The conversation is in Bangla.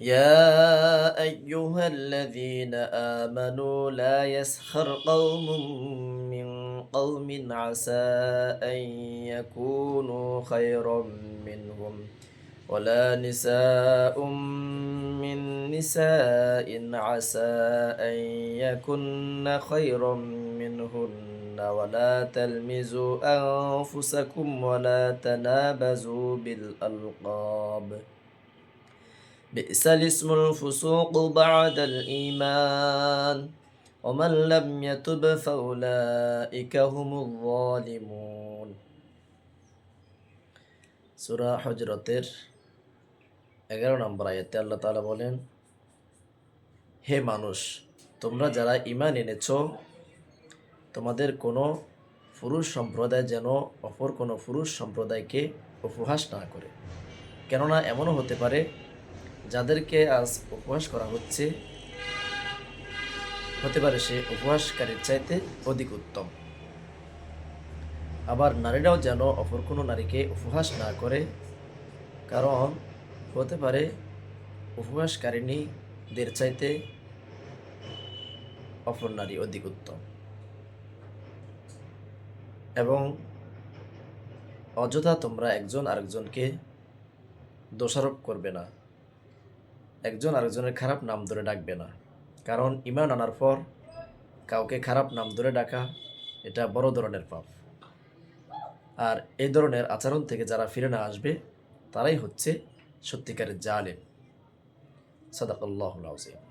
يا أيها الذين آمنوا لا يسخر قوم من قوم عسى أن يكونوا خيرا منهم ولا نساء من نساء عسى أن يكن خيرا منهن ولا تلمزوا أنفسكم ولا تنابزوا بالألقاب بئس الاسم الفسوق بعد الإيمان ومن لم يتب فأولئك هم الظالمون সুরা হজরতের এগারো নম্বর আয়াতে আল্লাহ তাআলা বলেন হে মানুষ তোমরা যারা ইমান এনেছ তোমাদের কোনো পুরুষ সম্প্রদায় যেন অপর কোনো পুরুষ সম্প্রদায়কে উপহাস না করে কেননা এমনও হতে পারে যাদেরকে আজ উপহাস করা হচ্ছে, হতে পারে সে উপহাসকারীর চাইতে অধিক উত্তম। আবার নারীরাও যেন অপর কোনো নারীকে উপহাস না করে, কারণ হতে পারে উপহাসকারিণীদের চাইতে অপর নারী অধিক উত্তম। এবং অযথা তোমরা একজন আরেকজনকে দোষারোপ করবে না। একজন আরেকজনের খারাপ নাম ধরে ডাকবে না। কারণ ইমান আনার পর কাউকে খারাপ নাম ধরে ডাকা, এটা বড় ধরনের পাপ। আর এই ধরনের আচরণ থেকে যারা ফিরে না আসবে, তারাই হচ্ছে সত্যিকারের জালেম। সাদাকাল্লাহুল আযীম।